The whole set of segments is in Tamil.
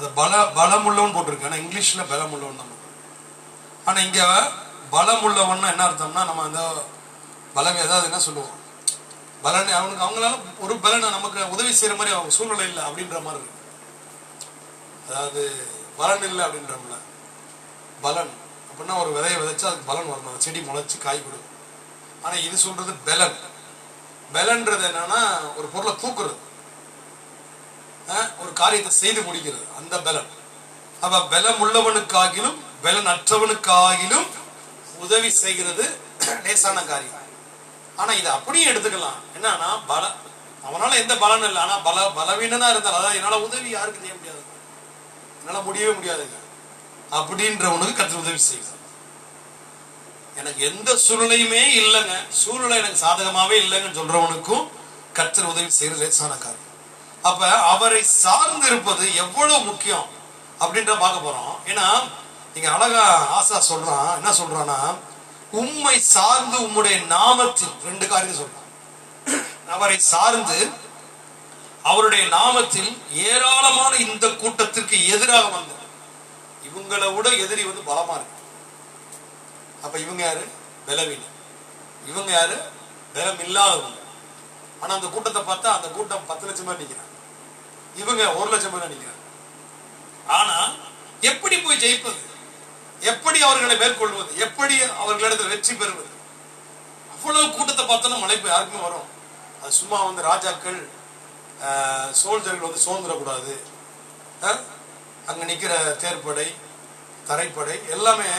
அது பல பலமுள்ளவன் போட்டிருக்கு. ஆனா இங்கிலீஷ்ல பலமுள்ளவன் தான் ஆனால் ஆனா இங்க பலமுள்ளவன்னா என்ன அர்த்தம்னா நம்ம அந்த பலம் ஏதாவது என்ன சொல்லுவோம்? பலன் அவனுக்கு அவங்களால ஒரு பலனை நமக்கு உதவி செய்யற மாதிரி அவங்க சூழ்நிலை இல்லை அப்படின்ற மாதிரி இருக்கு. அதாவது பலன் இல்லை அப்படின்றோம்ல. பலன். அப்படின்னா ஒரு விதையை விதைச்சா அதுக்கு பலன் வரணும் செடி முளைச்சு காய் கொடுக்கும் ஆனா இது சொல்றது பலன். பலன்றது என்னன்னா ஒரு பொருளை தூக்குறது. ஒரு காரியத்தை செய்து முடிக்கிறது. அந்த பலன் அப்ப பலம் உள்ளவனுக்காகிலும் பலன் அற்றவனுக்காகிலும் உதவி செய்கிறது லேசான காரியம். ஆனா இதை அப்படியே எடுத்துக்கலாம். என்னன்னா பல அவனால எந்த பலனும் இல்லை. ஆனா பல பலவீனனா இருந்தால் அதாவது என்னால உதவி யாருக்கு செய்ய முடியாது. என்னால முடியவே முடியாதுங்க அப்படின்றவனுக்கு கற்று உதவி செய்யுது எனக்கு எந்த சூழ்நிலையுமே இல்லைங்க. சூழ்நிலை எனக்கு சாதகமாவே இல்லைங்கன்னு சொல்றவனுக்கும் கற்று உதவி செய்யறது லேசான காரியம். அப்ப அவரை சார்ந்து இருப்பது எவ்வளவு முக்கியம் அப்படின்ற பார்க்க போறோம். ஏன்னா இங்க அழகா ஆசா சொல்றான் என்ன சொல்றான்னா உண்மை சார்ந்து உம்முடைய நாமத்தில் ரெண்டு காரியம் சொல்றான். அவரை சார்ந்து அவருடைய நாமத்தில் ஏராளமான இந்த கூட்டத்திற்கு எதிராக வந்த இவங்களை விட எதிரி வந்து பலமா இருக்கு. அப்ப இவங்க யாரு? பலவீனம் இவங்க யாரு? பலம் இல்லாதவங்க. ஆனா அந்த கூட்டத்தை பார்த்தா அந்த கூட்டம் பத்து லட்சமா நிக்கிறான். இவங்க ஒரு லட்சம் பேர் நினைக்கிறாங்க ஆனா எப்படி போய் ஜெயிப்பது? எப்படி அவர்களை மேற்கொள்வது? எப்படி அவர்களிடத்தில் வெற்றி பெறுவது? அவ்வளவு கூட்டத்தை பார்த்தோன்னா மலைப்பு யாருக்குமே வரும். அது சும்மா வந்து ராஜாக்கள் சோல்ஜர்கள் வந்து சோர்ந்துடக்கூடாது அங்கே அங்க நிக்கிற தேர்ப்படை தரைப்படை எல்லாமே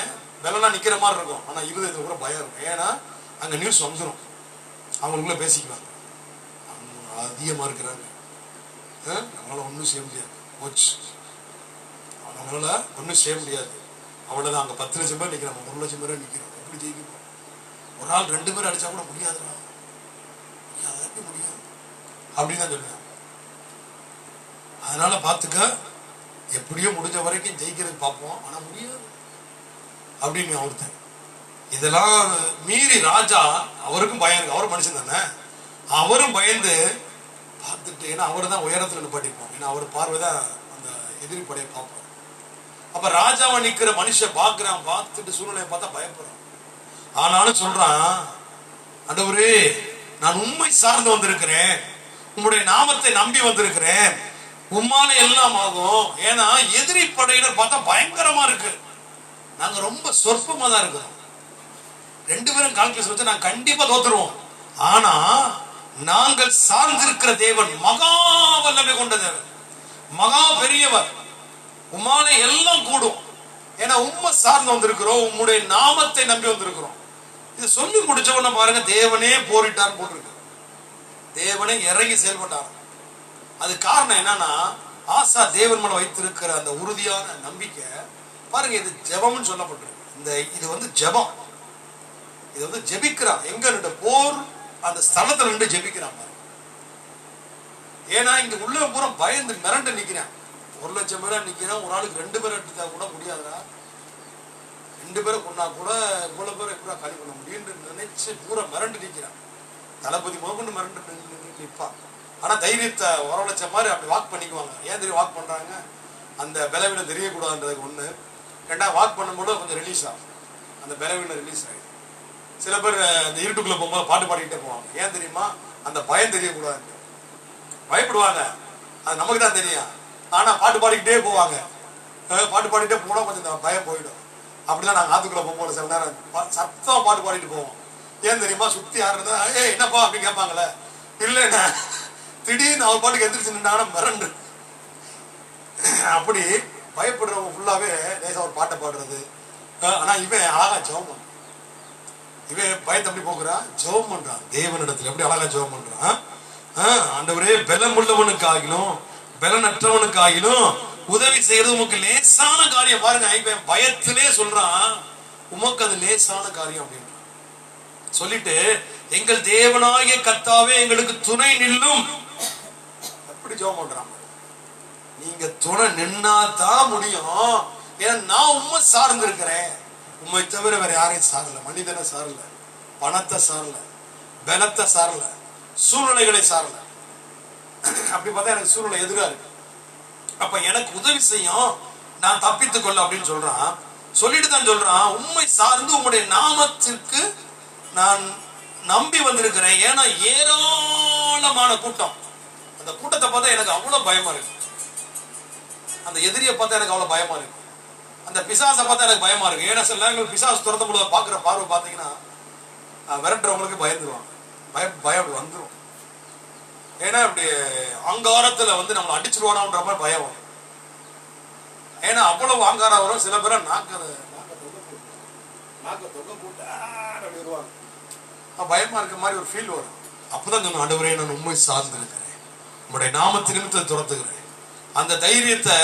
வெள்ளனா நிக்கிற மாதிரி இருக்கும். ஆனா இருதயத்துல கூட பயம் இருக்கும். ஏன்னா அங்க நியூஸ் வந்துடும் அவங்களுக்குள்ள பேசிக்குவாங்க. அதிகமாக அதிகமா இருக்கிறாங்க. நம்மளால ஒன்றும் செய்ய முடியாது. போச்சு. நம்மளால் ஒன்றும் செய்ய முடியாது. அவ்வளவுதான். அங்க பத்து லட்சம் பேர் நிற்கிறோம் ஒரு லட்சம் பேர் நிக்கிறோம் எப்படி ஜெயிக்கிறோம் ஒரு நாள் ரெண்டு பேர் அடிச்சா கூட முடியாதுடா. முடியாது. எப்படி அப்படின்னு தான் சொல்லுவேன். அதனால பார்த்துக்க எப்படியோ முடிஞ்ச வரைக்கும் ஜெயிக்கிறது பார்ப்போம். ஆனா முடியாது. அப்படின்னு ஒருத்தன் இதெல்லாம் மீறி ராஜா அவருக்கும் பயம் இருக்கு. அவரும் மனுஷன் தானே? அவரும் பயந்து பார்த்துட்டு ஏன்னா அவர் தான் உயரத்தில் நிப்பாட்டிப்போம் ஏன்னா அவர் பார்வை தான் அந்த எதிரி படையை பார்ப்போம் அப்ப ராஜாவை நிற்கிற மனுஷன் பார்க்குறான் பார்த்துட்டு சூழ்நிலையை பார்த்தா பயப்படுறான். ஆனாலும் சொல்றான் ஆண்டவரே நான் உண்மை சார்ந்து வந்திருக்கிறேன். உம்முடைய நாமத்தை நம்பி வந்திருக்கிறேன். உம்மால எல்லாம் ஆகும். ஏன்னா எதிரி படையினர் பார்த்தா பயங்கரமா இருக்கு. நாங்க ரொம்ப சொற்பமா தான் இருக்கிறோம். ரெண்டு பேரும் கால்குலேஷன் வச்சு நாங்க கண்டிப்பா தோத்துருவோம். ஆனா நாங்கள் சார்ந்திருக்கிற தேவன் மகா வல்லமை கொண்ட தேவன். மகா பெரியவர். உம்மால எல்லாம் கூடும். ஏன்னா உண்மை சார்ந்து வந்திருக்கிறோம் உம்முடைய நாமத்தை நம்பி வந்திருக்கிறோம். இது சொல்லி முடிச்சவன பாருங்க தேவனே போரிட்டார் போட்டிருக்கு. தேவனே இறங்கி செயல்பட்டார். அது காரணம் என்னன்னா ஆசா தேவன் மேல வைத்திருக்கிற அந்த உறுதியான நம்பிக்கை பாருங்க இது ஜெபம்னு சொல்லப்பட்டிருக்கு. இந்த இது வந்து ஜெபம். இது வந்து ஜெபிக்கிறான் எங்கள்கிட்ட போர் அந்த ஸ்தலத்துல நின்று ஜெபிக்கிறான் ஏன்னா இங்க உள்ள பூரா பயந்து மிரண்டு நிக்கிறான். ஒரு லட்சம் பேரா நிக்கிறான். ஒரு ஆளுக்கு ரெண்டு பேரும் எடுத்தா கூட முடியாதுடா. ரெண்டு பேரை கொண்டா கூட இவ்வளவு பேரை எப்படா காலி பண்ண முடியும்னு நினைச்சு பூரா மிரண்டு நிக்கிறான். தளபதி முதற்கொண்டு மிரண்டு நிற்பான் ஆனா தைரியத்தை லட்சம் மாதிரி அப்படி வாக் பண்ணிக்குவாங்க. ஏன் தெரியும் வாக் பண்றாங்க? அந்த பலவீனம் தெரியக்கூடாதுன்றதுக்கு ஒண்ணு. ரெண்டாவது வாக் பண்ணும்போது கொஞ்சம் ரிலீஸ் ஆகும். அந்த பலவீனம் ரிலீஸ் ஆகிடும் சில பேர் அந்த இருட்டுக்குள்ள போகும்போது பாட்டு பாடிக்கிட்டே போவாங்க. ஏன் தெரியுமா? அந்த பயம் தெரியக்கூடாது. பயப்படுவாங்க. அது நமக்கு தான் தெரியும். ஆனா பாட்டு பாடிக்கிட்டே போவாங்க. பாட்டு பாடிக்கிட்டே போனா கொஞ்சம் பயம் போயிடும். அப்படிதான் நாங்க ஆத்துக்குள்ள போகும்போது சில நேரம் பா- சத்தமா பாட்டு பாடிட்டு போவோம். ஏன் தெரியுமா? சுத்தி யாரு இருந்தா ஏய் என்னப்பா? அப்படின்னு கேட்பாங்களே இல்லைண்ணா. திடீர்னு அவர் பாட்டுக்கு எந்திரிச்சு நின்றாங்கன்னா மிரண்டு. அப்படி பயப்படுறவங்க ஃபுல்லாவே லேசா ஒரு பாட்டை பாடுறது. ஆனா இவன் அழகா ஜெபம் இவன் பயத்தை எப்படி போக்குறான் ஜெபம் பண்றான் தேவனிடத்துல எப்படி அழகா ஜெபம் பண்றான் ஆஹ் ஆண்டவரே பலம் பலனற்றவனுக்கு ஆகிலும் உதவி செய்யறது உமக்கு லேசான காரியம். பாருங்க இவன் பயத்திலே சொல்றான் உமக்கு அது லேசான காரியம் அப்படின்றான் சொல்லிட்டு எங்கள் தேவனாகிய கத்தாவே எங்களுக்கு துணை நில்லும். எப்படி ஜெபம் பண்றான் நீங்க துணை நின்னா தான் முடியும். ஏன்னா நான் உண்மை சார்ந்து இருக்கிறேன் உண்மை தவிர வேற யாரையும் சாரல. மனிதனை சாரல. பணத்தை சாரல. பலத்தை சாரல. சூழ்நிலைகளை சாரல. அப்படி பார்த்தா எனக்கு சூழ்நிலை எதிராக இருக்கு. அப்ப எனக்கு உதவி செய்யும் நான் தப்பித்துக் கொள்ள அப்படின்னு சொல்றான். சொல்லிட்டு தான் சொல்றான் உண்மை சார்ந்து உங்களுடைய நாமத்திற்கு நான் நம்பி வந்திருக்கிறேன். ஏன்னா ஏராளமான கூட்டம். அந்த கூட்டத்தை பார்த்தா எனக்கு அவ்வளவு பயமா இருக்கு. அந்த எதிரியை பார்த்தா எனக்கு அவ்வளவு பயமா இருக்கு. அந்த பிசாசை பார்த்தா எனக்கு பயமா இருக்கு. ஏன்னா சில நேரங்கள் பிசாஸ் துரத்த பொழுது பாக்குற பார்வை பார்த்தீங்கன்னா விரட்டுறவங்களுக்கு பயந்துருவாங்க பயம் பயம் வந்துடும் வந்துரும். ஏன்னா இப்படி அங்காரத்தில் வந்து நம்ம அடிச்சிருவானான்ற மாதிரி பயம் வரும். ஏன்னா அவ்வளவு அங்காரம் வரும். சில பேரை நாக்க நாக்க தொங்க போட்டு பயமா இருக்க மாதிரி ஒரு ஃபீல் வரும். அப்பதான் சொன்ன ஆண்டவரே நான் உண்மை சார்ந்திருக்கிறேன். உங்களுடைய நாமத்து துரத்துகிறேன். அந்த தைரியத்தை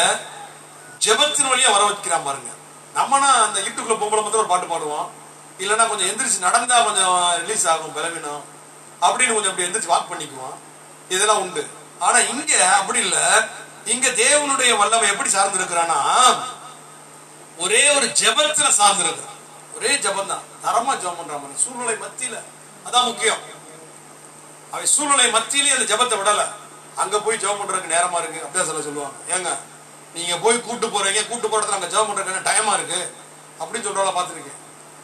ஜெபத்தின் வழியா வர வைக்கிறான் பாருங்க. நம்மனா அந்த யூடியூப்ல பொம்பளை மட்டும் ஒரு பாட்டு பாடுவோம். இல்லைன்னா கொஞ்சம் எந்திரிச்சு நடந்தா கொஞ்சம் ரிலீஸ் ஆகும் பலவீனம். அப்படின்னு கொஞ்சம் அப்படி எந்திரிச்சு வாக் பண்ணிக்குவோம். இதெல்லாம் உண்டு. ஆனா இங்க அப்படி இல்ல. இங்க தேவனுடைய வல்லமை எப்படி சார்ந்து இருக்கிறானா ஒரே ஒரு ஜபத்துல சார்ந்து இருக்கிறான் ஒரே ஜெபம் தான் தரமா ஜெபம் பண்றான் பாருங்க. சூழ்நிலை மத்தியில. அதான் முக்கியம். அவன் சூழ்நிலை மத்தியிலேயே அந்த ஜெபத்தை விடல. அங்க போய் ஜெபம் பண்றதுக்கு நேரமா இருக்கு. அப்படியே சொல்ல சொல்லுவாங்க. ஏங்க நீங்க போய் கூட்டு போறீங்க கூட்டு போறதுல அங்க ஜெபம் பண்ணுறதுக்கு டைமா இருக்கு? அப்படின்னு சொல்றவள பார்த்துருக்கேன்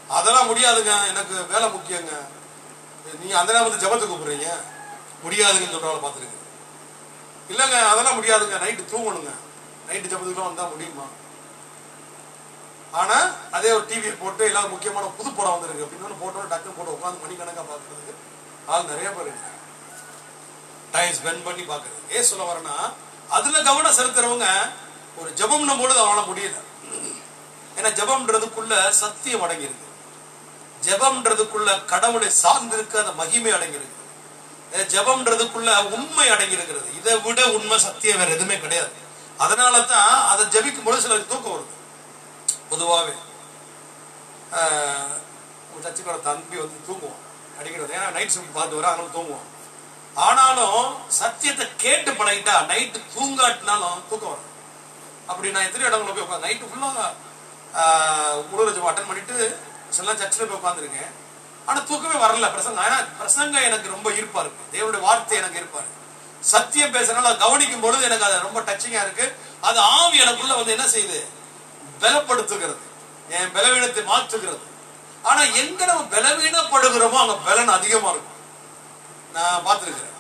அதெல்லாம் முடியாதுங்க. எனக்கு வேலை முக்கியங்க. நீங்க அந்த நேரத்தில் ஜபத்தை கூப்பிடுறீங்க. முடியாதுங்கன்னு சொல்றவள பார்த்துருக்கேன் இல்லைங்க அதெல்லாம் முடியாதுங்க. நைட்டு தூங்கணுங்க. நைட்டு ஜபத்துக்குலாம் வந்தால் முடியுமா? ஆனா அதே ஒரு டிவியை போட்டு எல்லாம் முக்கியமான புது படம் வந்திருக்கு. அப்படின்னு போட்டோம் டக்குன்னு போட்டு உட்காந்து மணிக்கணக்காக பார்க்குறதுக்கு ஆள் நிறைய பேர் இருக்கு டைம் ஸ்பெண்ட் பண்ணி பார்க்குறது ஏன் சொல்ல வரேன்னா அதுல கவனம் செலுத்துறவங்க ஒரு ஜெபம்னும் பொழுது அவனால முடியல. ஏன்னா ஜபம்ன்றதுக்குள்ள சத்தியம் அடங்கியிருக்கு. ஜபம்ன்றதுக்குள்ள கடவுளை சார்ந்திருக்க அந்த மகிமை அடங்கியிருக்கு. ஜபம்ன்றதுக்குள்ள உண்மை அடங்கியிருக்கிறது. இதை விட உண்மை சத்தியம் வேற எதுவுமே கிடையாது. அதனால தான் அதை ஜபிக்கும் பொழுது சிலருக்கு தூக்கம் வருது. பொதுவாகவே சச்சிக்கோட தம்பி வந்து தூங்குவான். அடிக்கிறது ஏன்னா நைட் ஷிஃப்ட் பார்த்து வர அதனால தூங்குவான். ஆனாலும் சத்தியத்தை கேட்டு பழகிட்டா நைட்டு தூங்காட்டினாலும் தூக்கம் வரும் அப்படி நான் எத்தனை இடங்களில் போய் உட்காந்து நைட்டு ஃபுல்லாக முழுரஜம் அட்டன் பண்ணிட்டு சில சர்ச்சில் போய் உட்காந்துருக்கேன் ஆனால் தூக்கமே வரல. பிரசங்கம் ஏன்னா பிரசங்கம் எனக்கு ரொம்ப ஈர்ப்பா இருக்கு. தேவனுடைய வார்த்தை எனக்கு ஈர்ப்பா இருக்கு. சத்தியம் பேசுறதுனால கவனிக்கும் பொழுது எனக்கு அது ரொம்ப டச்சிங்கா இருக்கு. அது ஆவி எனக்குள்ள வந்து என்ன செய்யுது? பலப்படுத்துகிறது. என் பலவீனத்தை மாற்றுகிறது. ஆனா எங்க நம்ம பலவீனப்படுகிறோமோ அங்க பலன் அதிகமா இருக்கும். நான் பார்த்துருக்கிறேன்.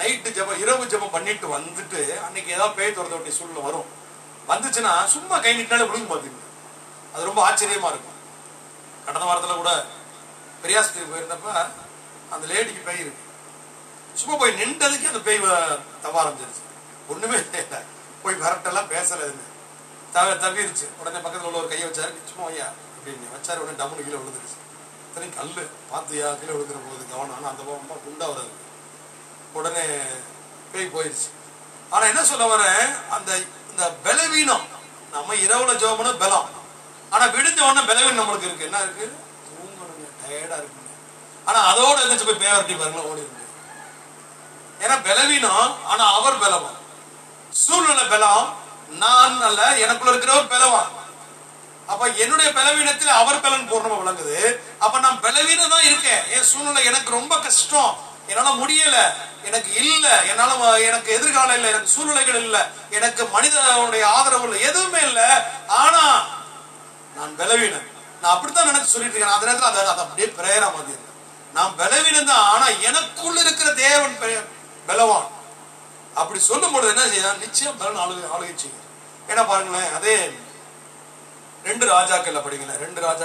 நைட்டு ஜெபம் இரவு ஜெபம் பண்ணிட்டு வந்துட்டு அன்னைக்கு ஏதாவது பேய் துறந்த சூழ்நிலை வரும். வந்துச்சுன்னா சும்மா கை நீட்டினாலே விழுங்க பார்த்தீங்க அது ரொம்ப ஆச்சரியமா இருக்கும். கடந்த வாரத்தில் கூட பெரியாஸ்திரி போயிருந்தப்ப அந்த லேடிக்கு பேய் இருக்கு. சும்மா போய் நின்றதுக்கு அந்த பேய் தவ ஆரம்பிச்சிருச்சு. ஒண்ணுமே இல்லை. போய் விரட்டெல்லாம் பேசல தவ தவிருச்சு உடனே பக்கத்தில் உள்ள ஒரு கையை வச்சாரு. சும்மா ஐயா அப்படின்னு வச்சாரு. உடனே டம்னு கீழே விழுந்துருச்சு. இத்தனையும் கல் பார்த்தியா? கீழே விழுக்கிற போது கவனம். ஆனால் அந்த பக்கம் குண்டா வராது. உடனே பேய் போயிருச்சு. ஆனா என்ன சொல்ல வரேன்? அந்த இந்த பலவீனம். நம்ம இரவுல ஜோபன பலம். ஆனா விடிஞ்ச உடனே பலவீனம் நம்மளுக்கு இருக்கு. என்ன இருக்கு? தூங்கணுங்க. டயர்டா இருக்குங்க. ஆனா அதோட எந்திரிச்சு போய் பேவரட்டி பாருங்களா ஓடி இருக்கு. ஏன்னா பலவீனம் ஆனா அவர் பலவான் சூழ்நிலை பலம் நான் அல்ல எனக்குள்ள இருக்கிறவர் பலவான் அப்ப என்னுடைய பலவீனத்தில் அவர் பலன் பூர்ணமா விளங்குது. அப்ப நான் பலவீனம் தான் இருக்கேன். என் சூழ்நிலை எனக்கு ரொம்ப கஷ்டம். என்னால முடியல. எனக்கு இல்ல. என்னால எனக்கு எதிர்காலம் இல்ல. எனக்கு சூழ்நிலைகள் இல்ல. எனக்கு மனிதனுடைய ஆதரவு இல்லை. எதுவுமே இல்ல. ஆனா நான் பலவீனன். நான் அப்படித்தான் நினைச்சு சொல்லிட்டு இருக்கேன். அந்த நேரத்துல அதை அதை அப்படியே பிரேரா மாதிரி நான் பலவீனம் தான். ஆனா எனக்குள்ள இருக்கிற தேவன் பெ- பலவான். அப்படி சொல்லும் பொழுது என்ன செய்யலாம் நிச்சயம் பலன் ஆளுகை ஆளுகை செய்யும். ஏன்னா பாருங்களேன் அதே ரெண்டு ராஜாக்கள்ல படிங்களேன். ரெண்டு ராஜா